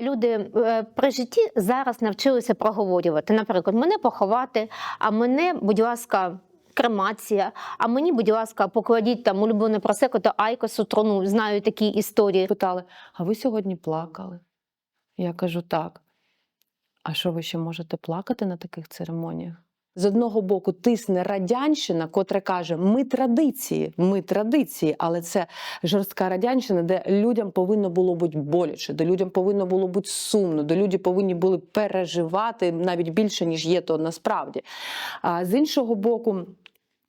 люди е, при житті зараз навчилися проговорювати. Наприклад, мене поховати, а мене, будь ласка. Кремація, а мені, будь ласка, покладіть там улюблене просеку та айкосу трону. Знаю такі історії. Питали, а ви сьогодні плакали? Я кажу, так. А що ви ще можете плакати на таких церемоніях? З одного боку, тисне радянщина, котра каже: ми традиції, ми традиції, але це жорстка радянщина, де людям повинно було бути боляче, де людям повинно було бути сумно, де люди повинні були переживати навіть більше, ніж є то насправді. А з іншого боку,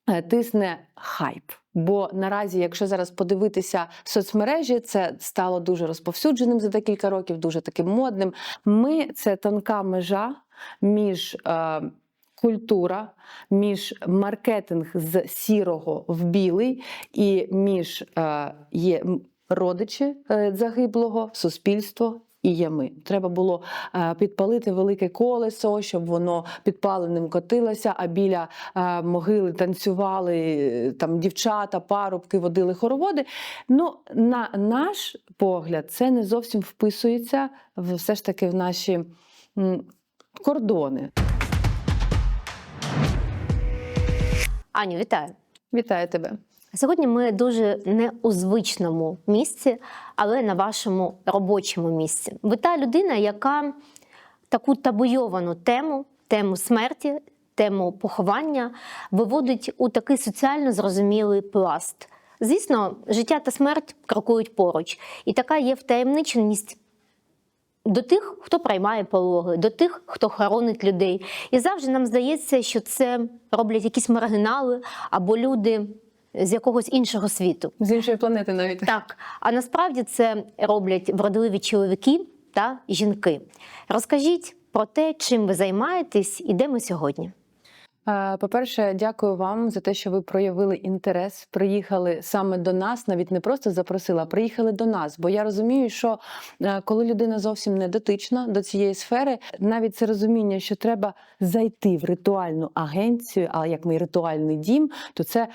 е, тисне хайп. Бо наразі, якщо зараз подивитися соцмережі, це стало дуже розповсюдженим за декілька років, дуже таким модним. Ми це тонка межа між. Е, Культура між маркетинг з сірого в білий, і між е, є родичі е, загиблого, суспільство і є ми. Треба було е, підпалити велике колесо, щоб воно підпаленим котилося, а біля е, могили танцювали там дівчата, парубки, водили хороводи. Ну, на наш погляд, це не зовсім вписується все ж таки в наші кордони. Аню, вітаю! Вітаю тебе. Сьогодні ми дуже не у звичному місці, але на вашому робочому місці. Ви та людина, яка таку табуйовану тему, тему смерті, тему поховання виводить у такий соціально зрозумілий пласт. Звісно, життя та смерть крокують поруч, і така є втаємниченість до тих, хто приймає пологи, до тих, хто хоронить людей. І завжди нам здається, що це роблять якісь маргінали або люди з якогось іншого світу. З іншої планети навіть. Так, а насправді це роблять вродливі чоловіки та жінки. Розкажіть про те, чим ви займаєтесь і де ми сьогодні. Е, По-перше, дякую вам за те, що ви проявили інтерес, приїхали саме до нас, навіть не просто запросили, а приїхали до нас. Бо я розумію, що е, коли людина зовсім не дотична до цієї сфери, навіть це розуміння, що треба зайти в ритуальну агенцію, а як мій ритуальний дім, то це.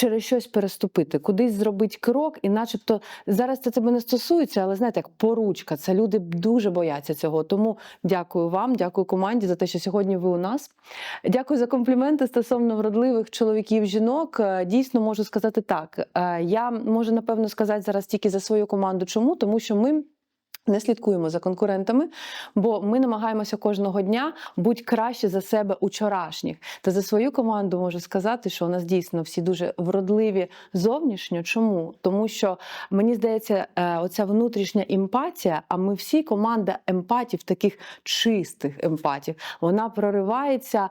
Через щось переступити, кудись зробити крок, і начебто зараз це тебе не стосується, але знаєте, як поручка. Це люди дуже бояться цього. Тому дякую вам, дякую команді за те, що сьогодні ви у нас. Дякую за компліменти стосовно вродливих чоловіків, жінок. Е, Дійсно можу сказати так. Е, Я можу напевно сказати зараз тільки за свою команду. Чому? Тому що ми. Не слідкуємо за конкурентами, бо ми намагаємося кожного дня бути краще за себе учорашніх. Та за свою команду можу сказати, що у нас дійсно всі дуже вродливі зовнішньо. Чому? Тому що мені здається, е, оця внутрішня емпатія, а ми всі команда емпатів, таких чистих емпатів, вона проривається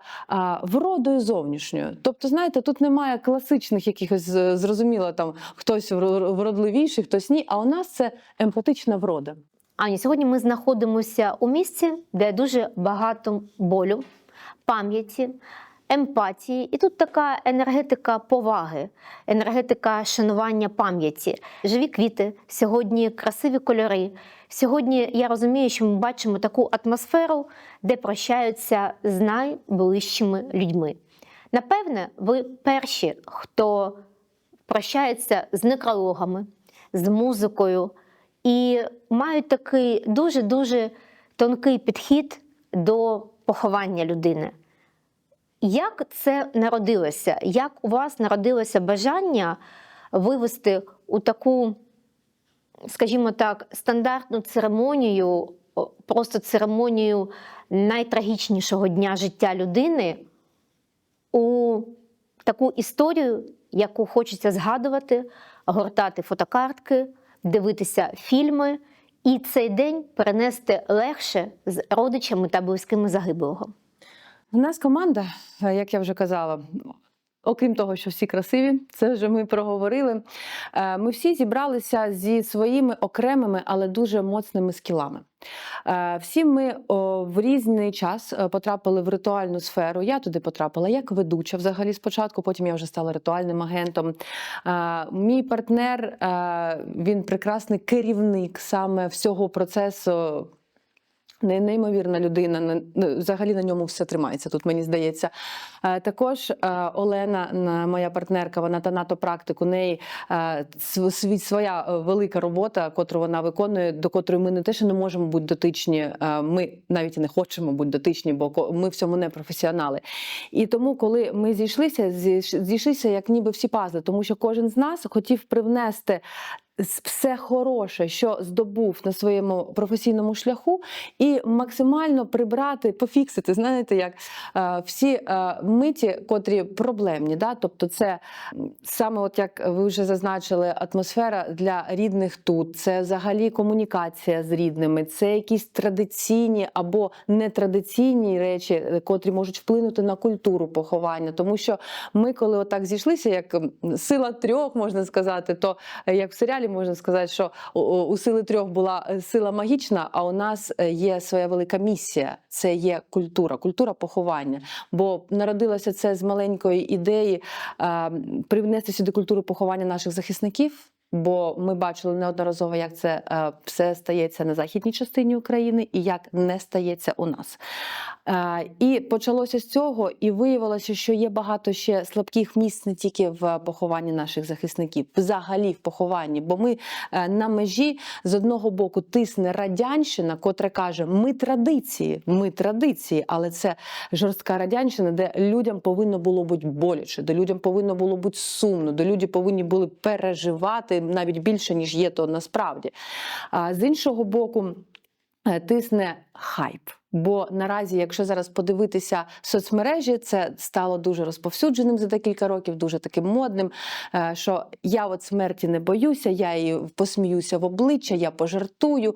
вродою зовнішньою. Тобто, знаєте, тут немає класичних якихось е, зрозуміло, там хтось вродливіший, хтось ні. А у нас це емпатична врода. Ані, сьогодні ми знаходимося у місці, де дуже багато болю, пам'яті, емпатії, і тут така енергетика поваги, енергетика шанування пам'яті, живі квіти, сьогодні красиві кольори. Сьогодні я розумію, що ми бачимо таку атмосферу, де прощаються з найближчими людьми. Напевне, ви перші, хто прощається з некрологами, з музикою і мають такий дуже-дуже тонкий підхід до поховання людини. Як це народилося? Як у вас народилося бажання вивести у таку, скажімо так, стандартну церемонію, просто церемонію найтрагічнішого дня життя людини у таку історію, яку хочеться згадувати, гортати фотокартки, дивитися фільми, і цей день перенести легше з родичами та близькими загиблого. У нас команда, е, як я вже казала. Окрім того, що всі красиві, це вже ми проговорили. е, Ми всі зібралися зі своїми окремими, але дуже моцними скілами. Е, Всі ми в різний час е, потрапили в ритуальну сферу. Я туди потрапила як ведуча взагалі спочатку, потім я вже стала ритуальним агентом. Мій партнер він прекрасний керівник саме всього процесу Не- Неймовірна людина, не- взагалі на ньому все тримається. Тут мені здається. Е, Також е, Олена, моя партнерка, вона та НАТО практик. У неї е, своя велика робота, котру вона виконує, до котрої ми не те, що не можемо бути дотичні. Ми навіть і не хочемо бути дотичні, бо ми в цьому не професіонали. І тому, коли ми зійшлися, зійш- зійшлися як ніби всі пазли, тому що кожен з нас хотів привнести все хороше, що здобув на своєму професійному шляху, і максимально прибрати, пофіксити, знаєте, як е, всі е, миті, котрі проблемні. Да? Тобто, це саме, от як ви вже зазначили, атмосфера для рідних тут, це взагалі комунікація з рідними, це якісь традиційні або нетрадиційні речі, е, котрі можуть вплинути на культуру поховання. Тому що ми, коли отак зійшлися, як сила трьох, можна сказати, то як в серіалі можна сказати, що у- сили трьох була е, сила магічна, а у нас е, є своя велика місія. Це є культура, культура поховання. Бо народилося це з маленької ідеї е, привнести сюди культуру поховання наших захисників. Бо ми бачили неодноразово, як це е, все стається на західній частині України і як не стається у нас. Е, і почалося з цього, і виявилося, що є багато ще слабких місць не тільки в похованні наших захисників, взагалі в похованні. Бо ми е, на межі з одного боку тисне радянщина, котра каже: ми традиції, ми традиції, але це жорстка радянщина, де людям повинно було бути боляче, де людям повинно було бути сумно, де люди повинні були переживати навіть більше, ніж є то насправді. З іншого боку, е, тисне хайп. Бо наразі, якщо зараз подивитися соцмережі, це стало дуже розповсюдженим за декілька років, дуже таким модним. е, Що я от смерті не боюся, я її посміюся в обличчя, я пожартую,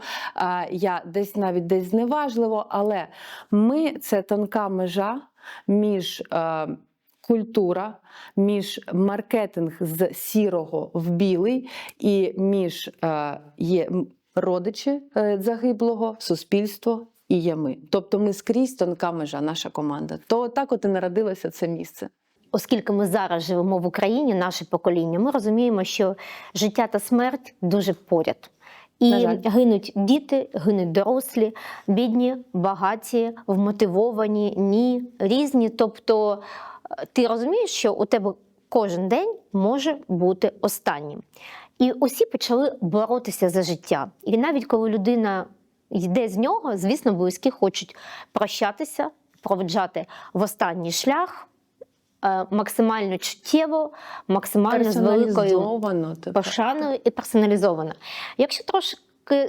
я десь навіть десь зневажливо. Але ми це тонка межа між. Культура між маркетинг з сірого в білий і між е, є родичі е, загиблого, суспільство і є ми. Тобто ми скрізь тонка межа, наша команда. То так от і народилося це місце. Оскільки ми зараз живемо в Україні, наше покоління, ми розуміємо, що життя та смерть дуже поряд. І гинуть діти, гинуть дорослі, бідні, багаті, вмотивовані, ні, різні. Тобто ти розумієш, що у тебе кожен день може бути останнім. І усі почали боротися за життя. І навіть коли людина йде з нього, звісно, близькі хочуть прощатися, проведжати в останній шлях е, максимально чуттєво, максимально з великою пошаною і персоналізовано. Якщо трошки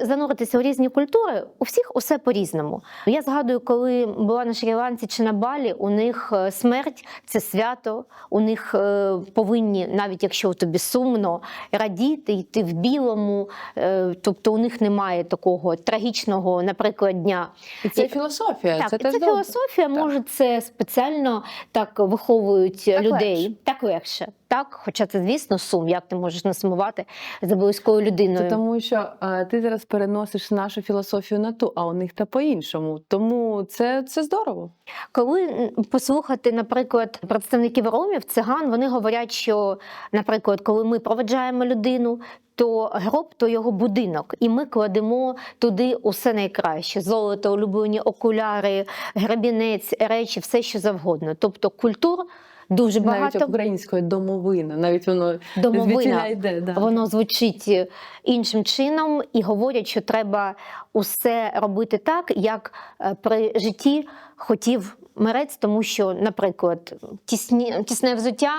зануритися у різні культури, у всіх усе по-різному. Я згадую, коли була на Шрі-Ланці чи на Балі, у них е, смерть це свято, у них е, повинні, навіть якщо тобі сумно, радіти, йти в білому. е, Тобто у них немає такого трагічного, наприклад, дня. І це філософія. Так, це це філософія, Так. може, це спеціально так виховують Так людей. легше. Так легше. Так, хоча це, звісно, сум. Як ти можеш не сумувати за близькою людиною? Це тому, що е, ти зараз переносиш нашу філософію на ту, а у них та по-іншому. Тому це, це здорово. Коли послухати, наприклад, представників ромів, циган, вони говорять, що, наприклад, коли ми проведжаємо людину, то гроб то його будинок, і ми кладемо туди усе найкраще: золото, улюблені окуляри, грабінець, речі, все що завгодно. Тобто культур дуже Навіть багато. українською домовина, навіть воно Домовина. йде. Да. Воно звучить е, іншим чином і говорять, що треба усе робити так, як е, при житті хотів мирець, тому що, наприклад, тісні, тісне взуття.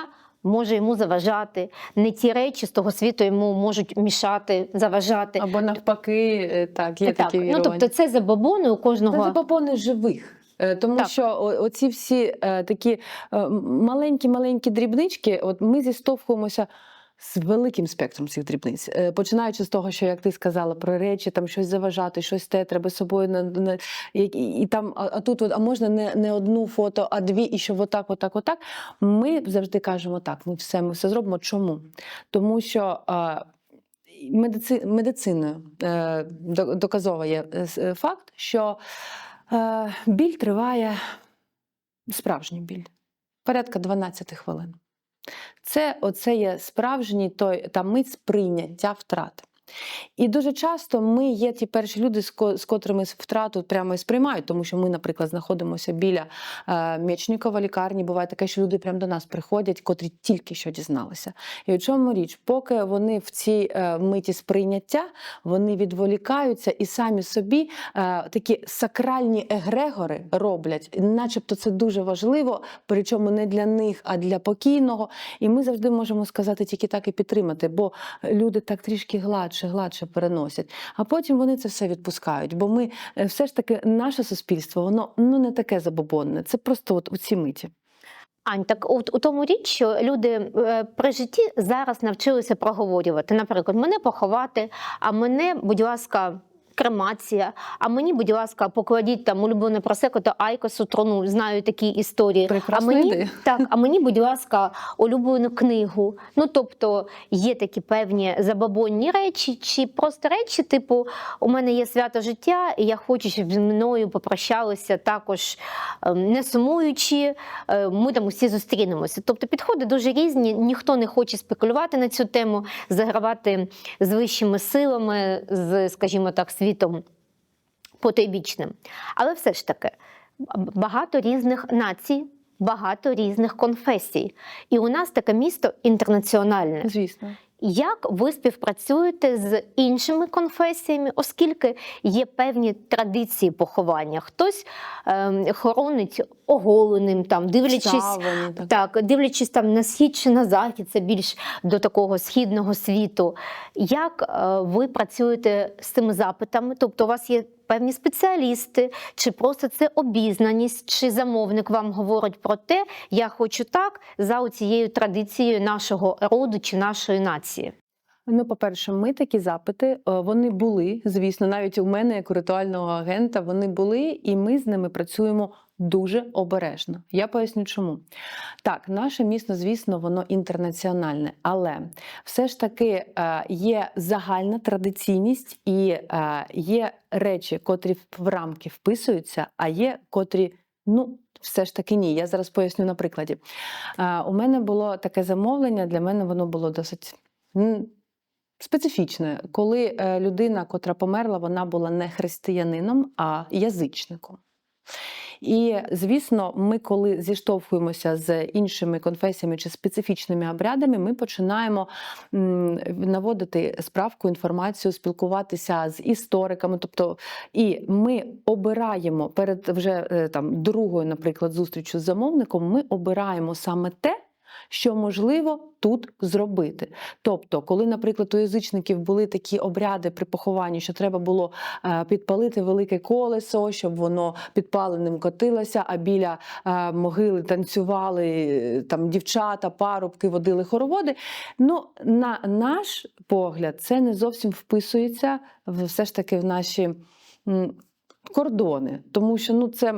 Може йому заважати, не ті речі з того світу йому можуть мішати, заважати. Або навпаки, е, так, є так, такі ну тобто це забобони у кожного. Це забобони живих. Е, Тому Так. що оці всі е, такі маленькі-маленькі дрібнички, от ми зіштовхуємося з великим спектром цих дрібниць. Е, Починаючи з того, що як ти сказала про речі, там щось заважати, щось те, треба з собою на, на і, і, і там, а, а тут от, а можна не, не одну фото, а дві, і щоб отак, отак, отак. Ми завжди кажемо так: ми все, ми все зробимо. Чому? Тому що. е, Медици... Медициною е, до- доказово є е, с- е, факт, що е, біль триває справжній біль порядка 12 хвилин. Це оце є справжній той та мить сприйняття втрати. І дуже часто ми є ті перші люди, з котрими втрату прямо і сприймають, тому що ми, наприклад, знаходимося біля е, М'ячнікова лікарні. Буває таке, що люди прямо до нас приходять, котрі тільки що дізналися. І у чому річ, поки вони в цій е, миті сприйняття, вони відволікаються і самі собі е, такі сакральні егрегори роблять, начебто це дуже важливо, причому не для них, а для покійного. І ми завжди можемо сказати тільки так і підтримати, бо люди так трішки гладше, гладше переносять. А потім вони це все відпускають. Бо ми е, все ж таки наше суспільство, воно ну не таке забобонне. Це просто от у цій миті. Ань, так от у тому річ, що люди е, при житті зараз навчилися проговорювати. Наприклад, мене поховати, а мене, будь ласка. Кремація, а мені, будь ласка, покладіть там улюблене просеко та айкосу трону. Знаю такі історії. Прекрасна а мені ідея. так, а мені, будь ласка, улюблену книгу. Ну тобто є такі певні забабонні речі, чи просто речі, типу, у мене є свято життя, і я хочу, щоб зі мною попрощалися також ем, не сумуючи. е, Ми там усі зустрінемося. Тобто підходи дуже різні. Ніхто не хоче спекулювати на цю тему, загравати з вищими силами, з, скажімо так, світом потойбічним. Але все ж таки багато різних націй, багато різних конфесій. І у нас таке місто інтернаціональне. Звісно. Як ви співпрацюєте з іншими конфесіями, оскільки є певні традиції поховання? Хтось ем, хоронить оголеним, там дивлячись. Вставлені, так. Так, дивлячись там на схід чи на захід, це більш до такого східного світу. Як е, ви працюєте з цими запитами? Тобто, у вас є певні спеціалісти, чи просто це обізнаність, чи замовник вам говорить про те, я хочу так за цією традицією нашого роду чи нашої нації. Ну, по-перше, ми такі запити, е, вони були, звісно, навіть у мене, як у ритуального агента, вони були, і ми з ними працюємо дуже обережно. Я поясню, чому. Так, наше місто, звісно, воно інтернаціональне, але все ж таки е, є загальна традиційність і е, є речі, котрі в рамки вписуються, а є котрі, ну. Все ж таки ні. Я зараз поясню на прикладі. Е, У мене було таке замовлення, для мене воно було досить специфічне, коли людина, котра померла, вона була не християнином, а язичником. І звісно, ми, коли зіштовхуємося з іншими конфесіями чи специфічними обрядами, ми починаємо наводити справку, інформацію, спілкуватися з істориками. Тобто, і ми обираємо перед вже е, там другою, наприклад, зустрічю з замовником, ми обираємо саме те. Що можливо тут зробити? Тобто, коли, наприклад, у язичників були такі обряди при похованні, що треба було е, підпалити велике колесо, щоб воно підпаленим котилося, а біля е, могили танцювали е, там дівчата, парубки, водили хороводи. Ну, на наш погляд, це не зовсім вписується все ж таки в наші. Кордони, тому що ну це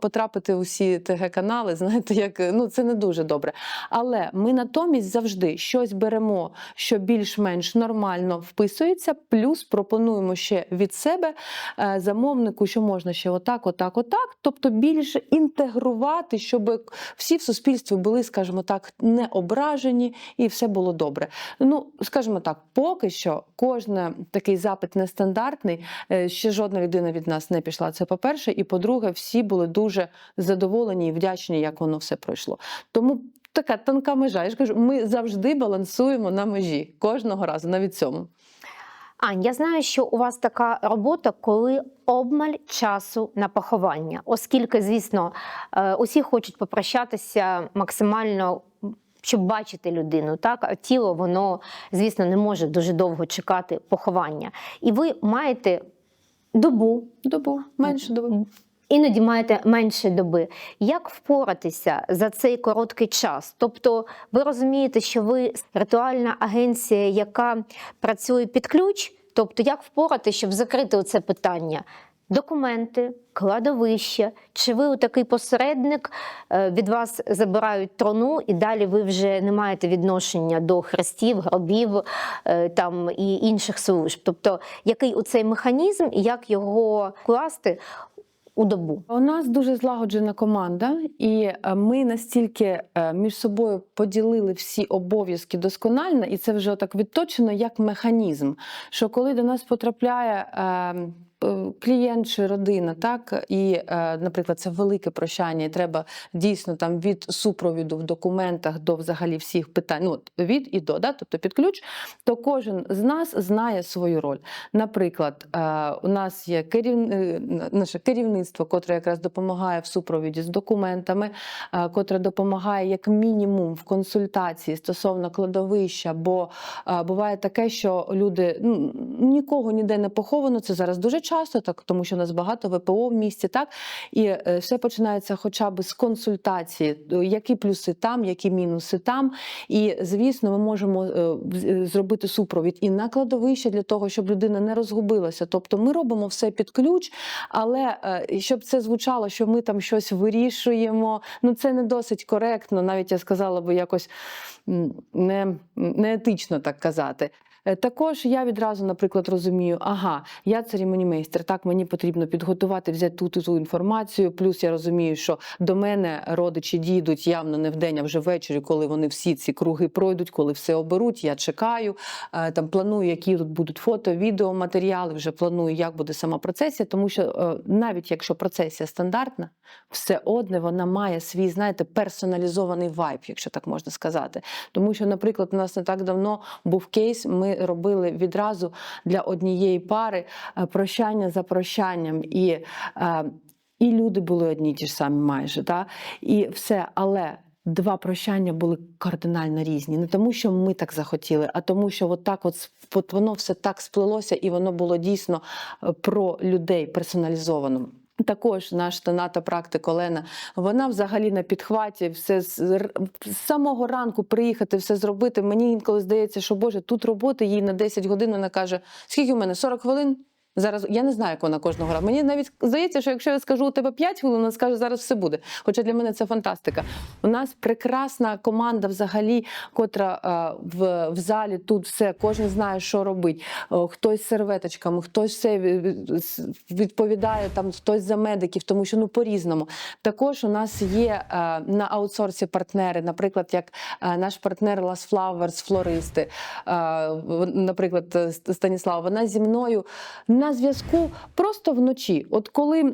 потрапити у всі ТГ-канали, знаєте, як ну це не дуже добре. Але ми натомість завжди щось беремо, що більш-менш нормально вписується, плюс пропонуємо ще від себе е, замовнику, що можна ще отак, отак, отак. Тобто більше інтегрувати, щоб всі в суспільстві були, скажімо так, не ображені і все було добре. Ну, скажімо так, поки що кожен такий запит нестандартний. е, Ще жодна людина від нас не пішла. Це по-перше, і по-друге, всі були дуже задоволені і вдячні, як воно все пройшло. Тому така тонка межа. Я ж кажу, ми завжди балансуємо на межі кожного разу, навіть цьому. Ань, я знаю, що у вас така робота, коли обмаль часу на поховання, оскільки, звісно, е, усі хочуть попрощатися максимально. Щоб бачити людину, так а тіло воно, звісно, не може дуже довго чекати поховання. І ви маєте добу, Добу, менше доби. іноді маєте менше доби. Як впоратися за цей короткий час? Тобто, ви розумієте, що ви ритуальна агенція, яка працює під ключ. Тобто, як впоратися, щоб закрити це питання? Документи, кладовище, чи ви такий посередник, е, від вас забирають трону, і далі ви вже не маєте відношення до хрестів, гробів е, там і інших служб. Тобто, який у цей механізм і як його класти у добу? У нас дуже злагоджена команда, і е, ми настільки між собою поділили всі обов'язки досконально, і це вже так відточено як механізм. Що коли до нас потрапляє е, е, клієнт чи родина, так і, е, наприклад, це велике прощання, і треба дійсно там від супровіду в документах до взагалі всіх питань, ну від і до, да, тобто під ключ, то кожен з нас знає свою роль. Наприклад, е, у нас є керів... е, наше керівництво, котре якраз допомагає в супровіді з документами, е, котре допомагає як мінімум в консультації стосовно кладовища, бо е, буває таке, що люди ну, нікого ніде не поховано. Це зараз дуже часто, так тому що у нас багато ВПО в місті, так і е, все починається хоча б з консультації, е, які плюси там, які мінуси там. І звісно, ми можемо е, зробити супровід і на кладовище для того, щоб людина не розгубилася. Тобто ми робимо все під ключ, але щоб це звучало, що ми там щось вирішуємо, ну це не досить коректно, навіть я сказала би якось не, не етично так казати. Е, Також я відразу, наприклад, розумію, ага, я церемонімейстер, так мені потрібно підготувати, взяти ту, ту, інформацію. Плюс я розумію, що до мене родичі дійдуть явно не вдень, а вже ввечері, коли вони всі ці круги пройдуть, коли все оберуть. Я чекаю, е, там планую, які тут будуть фото, відео, матеріали. Вже планую, як буде сама процесія, тому що е, навіть якщо процесія стандартна, все одне вона має свій, знаєте, персоналізований вайб, якщо так можна сказати. Тому що, наприклад, у нас не так давно був кейс. Ми робили відразу для однієї пари е, прощання за прощанням. І, е, і люди були одні ті ж самі майже. Да? І все, але. Два прощання були кардинально різні. Не тому, що ми так захотіли, а тому, що от так от, от воно все так сплелося, і воно було дійсно е, про людей персоналізовано. Також наш таната практик Олена, вона взагалі на підхваті, все з самого ранку приїхати, все зробити. Мені інколи здається, що Боже, тут роботи їй на 10 годин. Вона каже: скільки у мене? 40 хвилин? Зараз я не знаю, як вона кожного разу. Мені навіть здається, що якщо я скажу у тебе 5 хвилин, вона скаже, зараз все буде. Хоча для мене це фантастика. У нас прекрасна команда, взагалі, котра в, в залі тут все, кожен знає, що робить. Хтось з серветочками, хтось все відповідає, там хтось за медиків, тому що ну по-різному. Також у нас є на аутсорсі партнери, наприклад, як наш партнер Las Flowers, флористи. Наприклад, Ст- Станіслава, вона зі мною на зв'язку просто вночі. От коли е,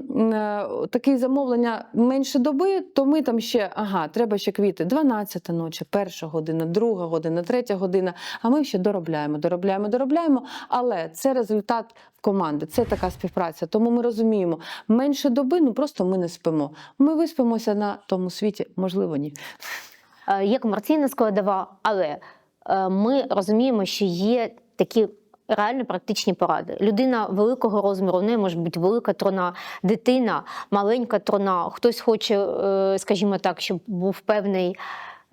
таке замовлення менше доби, то ми там ще ага, треба ще квіти. 12 ночі, перша година, друга година, третя година. А ми ще доробляємо, доробляємо, доробляємо. Але це результат команди, це така співпраця. Тому ми розуміємо, менше доби, ну просто ми не спимо. Ми виспимося на тому світі, можливо, ні. Е, Є комерційна складова, але е, ми розуміємо, що є такі. Реально практичні поради. Людина великого розміру, в неї може бути велика труна, дитина, маленька труна. Хтось хоче, е, скажімо так, щоб був певний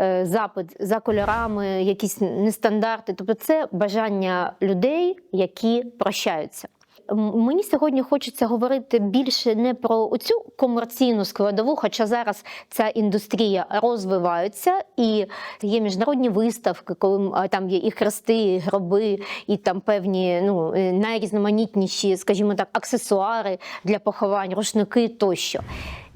е, запит за кольорами, якісь нестандарти. Тобто це бажання людей, які прощаються. Мені сьогодні хочеться говорити більше не про цю комерційну складову, хоча зараз ця індустрія розвивається, і є міжнародні виставки, коли там є і хрести, і гроби, і там певні ну, е, найрізноманітніші, скажімо так, аксесуари для поховань, рушники тощо.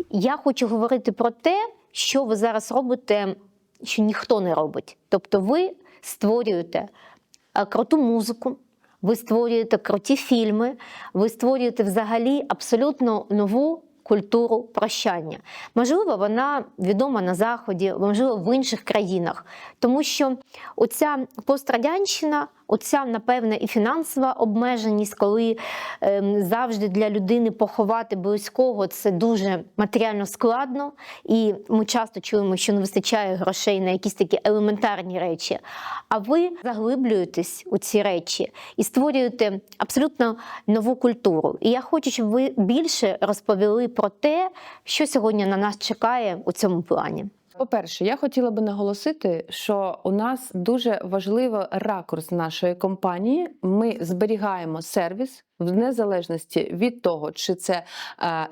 Я хочу говорити про те, що ви зараз робите, що ніхто не робить. Тобто ви створюєте е, круту музику, ви створюєте круті фільми, ви створюєте взагалі абсолютно нову культуру прощання. Можливо, вона відома на Заході, можливо, в інших країнах. Тому що оця пострадянщина, оця, напевне, і фінансова обмеженість, коли ем, завжди для людини поховати близького, це дуже матеріально складно. І ми часто чуємо, що не вистачає грошей на якісь такі елементарні речі. А ви заглиблюєтесь у ці речі і створюєте абсолютно нову культуру. І я хочу, щоб ви більше розповіли про те, що сьогодні на нас чекає у цьому плані. По-перше, я хотіла би наголосити, що у нас дуже важливий ракурс нашої компанії. Ми зберігаємо сервіс в незалежності від того, чи це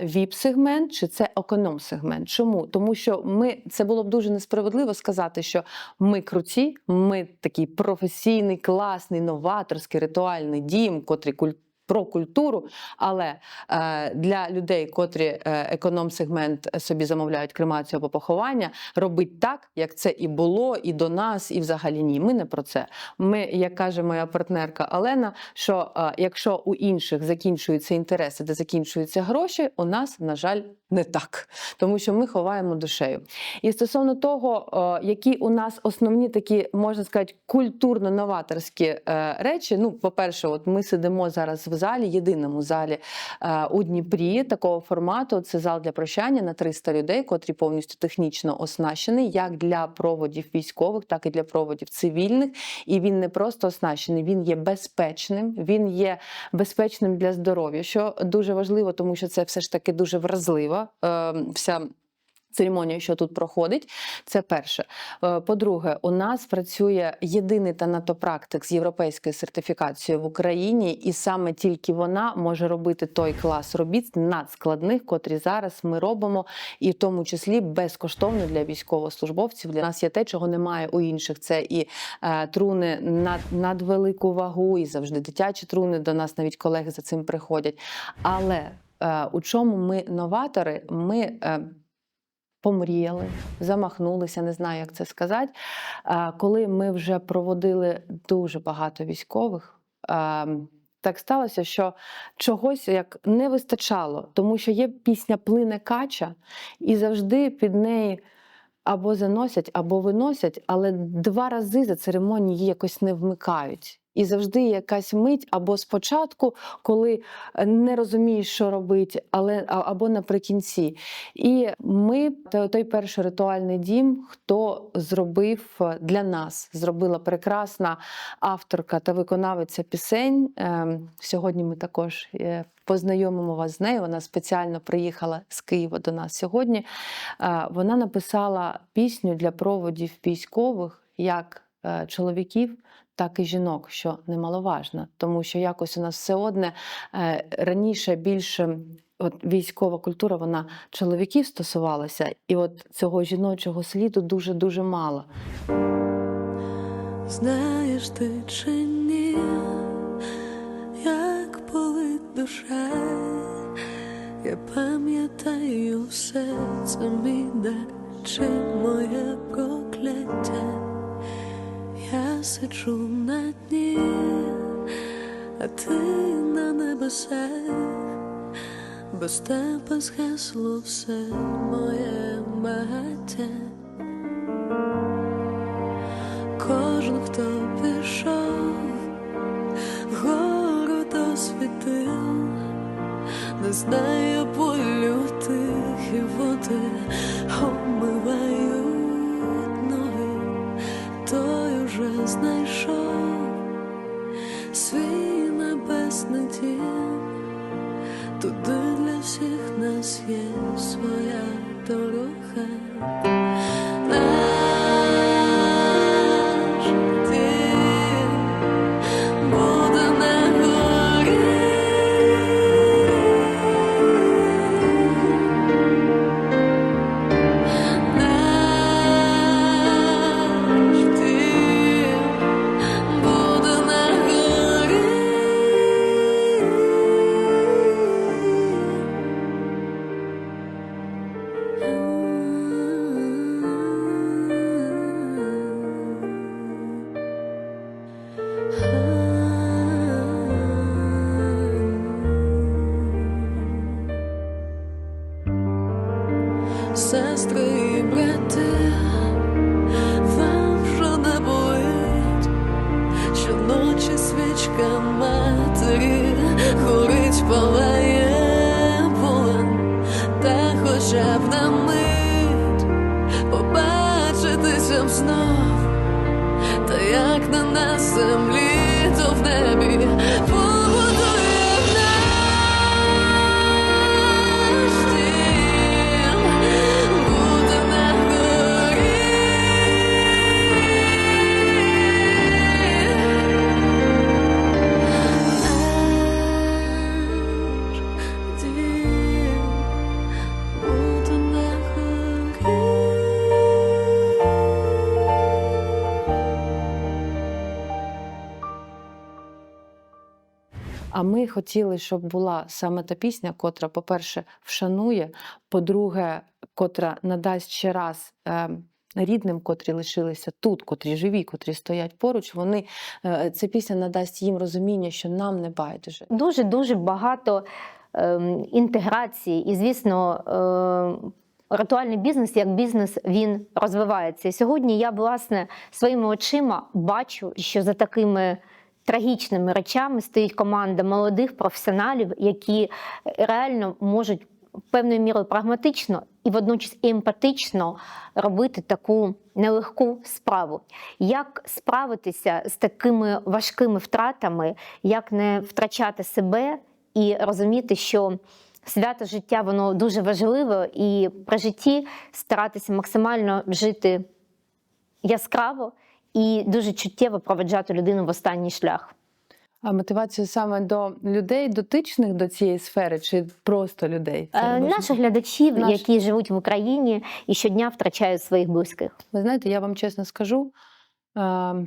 vip-сегмент, чи це економ-сегмент. Чому? Тому що ми це було б дуже несправедливо сказати, що ми круті, ми такий професійний, класний, новаторський ритуальний дім, котрий куль. Про культуру, але е, для людей, котрі е, економ-сегмент собі замовляють кремацію або поховання, робить так, як це і було, і до нас, і взагалі ні. Ми не про це. Ми, як каже моя партнерка Олена, що е, якщо у інших закінчуються інтереси, де закінчуються гроші, у нас, на жаль, не так, тому що ми ховаємо душею. І стосовно того, які у нас основні такі, можна сказати, культурно-новаторські речі. Ну, по-перше, от ми сидимо зараз в залі, єдиному залі е, у Дніпрі такого формату. Це зал для прощання на 300 людей, котрий повністю технічно оснащений, як для проводів військових, так і для проводів цивільних. І він не просто оснащений, він є безпечним, він є безпечним для здоров'я, що дуже важливо, тому що це все ж таки дуже вразлива е, вся. Церемонія, що тут проходить, це перше. Е, По-друге, у нас працює єдиний танатопрактик з європейською сертифікацією в Україні, і саме тільки вона може робити той клас робіт надскладних, котрі зараз ми робимо, і в тому числі безкоштовно для військовослужбовців. Для нас є те, чого немає у інших. Це і е, труни над, надвелику вагу, і завжди дитячі труни. До нас навіть колеги за цим приходять. Але е, у чому ми новатори? Ми помріяли, замахнулися, не знаю, як це сказати. Коли ми вже проводили дуже багато військових. Так сталося, що чогось як не вистачало, тому що є пісня Плине кача, і завжди під неї або заносять, або виносять, але два рази за церемонію її якось не вмикають. І завжди якась мить або спочатку, коли е, не розумієш, що робити, але або наприкінці. І ми, той перший ритуальний дім, хто зробив е, для нас, зробила прекрасна авторка та виконавиця пісень. Ем, Сьогодні ми також е, познайомимо вас з нею. Вона спеціально приїхала з Києва до нас сьогодні. Вона написала пісню для проводів військових як чоловіків. Так і жінок, що немаловажно, тому що якось у нас все одне е, раніше більше от військова культура, вона чоловіків стосувалася, і от цього жіночого сліду дуже дуже мало. Знаєш ти чи ні, як болить душа, я пам'ятаю все це мій дар чи моє прокляття. Я сиджу на дні, а ти на небесах, без тебе згасло все моє багаття. Кожен, хто пішов вгору до світил, не знає болю тих і води омивають ноги, уже знайшов свій небесний дім, туди для всіх нас є своя дорога. Щоночі свічка матері горить, палає полон, та хоча б на мить побачитися знов, та як на на землі, то в небі А ми хотіли, щоб була саме та пісня, котра, по-перше, вшанує, по-друге, котра надасть ще раз. Е, Рідним, котрі лишилися тут, котрі живі, котрі стоять поруч, вони е, ця пісня надасть їм розуміння, що нам не байдуже. Дуже дуже багато ем, інтеграції, і звісно, ем, ритуальний бізнес як бізнес він розвивається. І сьогодні я власне своїми очима бачу, що за такими. Трагічними речами стоїть команда молодих професіоналів, які реально можуть певною мірою прагматично і водночас емпатично робити таку нелегку справу. Як справитися з такими важкими втратами, як не втрачати себе і розуміти, що свято життя воно дуже важливе, і при житті старатися максимально жити яскраво і дуже чуттєво проведжати людину в останній шлях. А мотивацію саме до людей, дотичних до цієї сфери, чи просто людей? Е. Наших глядачів, Наш- які живуть в Україні і щодня втрачають своїх близьких. Ви знаєте, я вам чесно скажу, е, з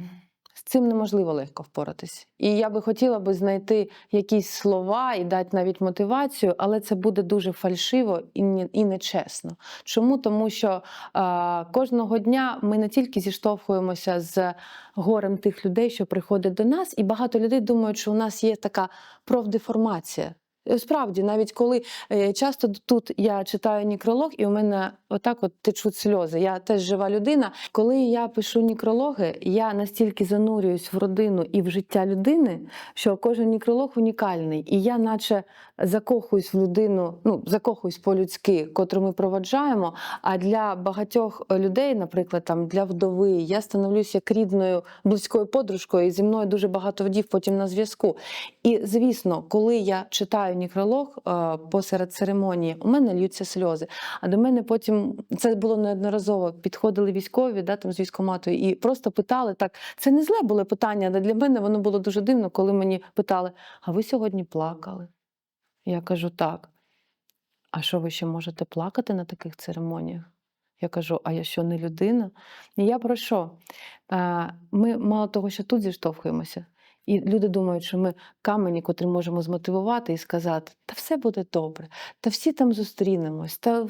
цим неможливо легко впоратись. І я би хотіла би знайти якісь слова і дати навіть мотивацію, але це буде дуже фальшиво і, не, і нечесно. Чому? Тому що е, кожного дня ми не тільки зіштовхуємося з горем тих людей, що приходять до нас, і багато людей думають, що у нас є така профдеформація. Е, Справді, навіть коли е, часто тут я читаю нікролог, і у мене отак от течуть сльози. Я теж жива людина. Коли я пишу нікрологи, я настільки занурююсь в родину і в життя людини, що кожен нікролог унікальний. І я, наче, закохуюсь в людину, ну закохуюсь по-людськи, котру ми проваджаємо. А для багатьох людей, наприклад, там для вдови, я становлюся як рідною близькою подружкою, і зі мною дуже багато вдів потім на зв'язку. І звісно, коли я читаю нікролог е, посеред церемонії, у мене льються сльози. А до мене потім це було неодноразово. Підходили військові, да, там з військомату, і просто питали так. Це не зле було питання, але для мене воно було дуже дивно, коли мені питали: а ви сьогодні плакали? Я кажу, так. А що ви ще можете плакати на таких церемоніях? Я кажу, а я що не людина? І я про що? Е, Ми мало того, що тут зіштовхуємося, і люди думають, що ми камені, котрі можемо змотивувати і сказати, та все буде добре, та всі там зустрінемось, та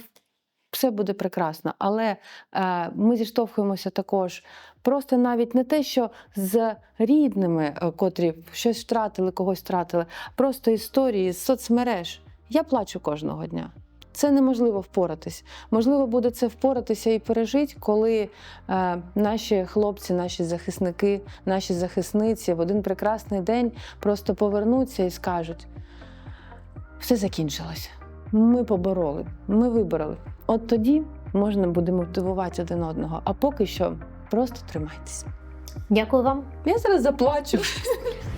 все буде прекрасно. Але е, ми зіштовхуємося також просто навіть не те, що з рідними, е, котрі щось втратили, когось втратили, просто історії з соцмереж. Я плачу кожного дня. Це неможливо впоратись. Можливо, буде це впоратися і пережити, коли е, наші хлопці, наші захисники, наші захисниці в один прекрасний день просто повернуться і скажуть: все закінчилось. Ми побороли, ми вибороли. От тоді можна буде мотивувати один одного. А поки що просто тримайтесь. Дякую вам. Я зараз заплачу.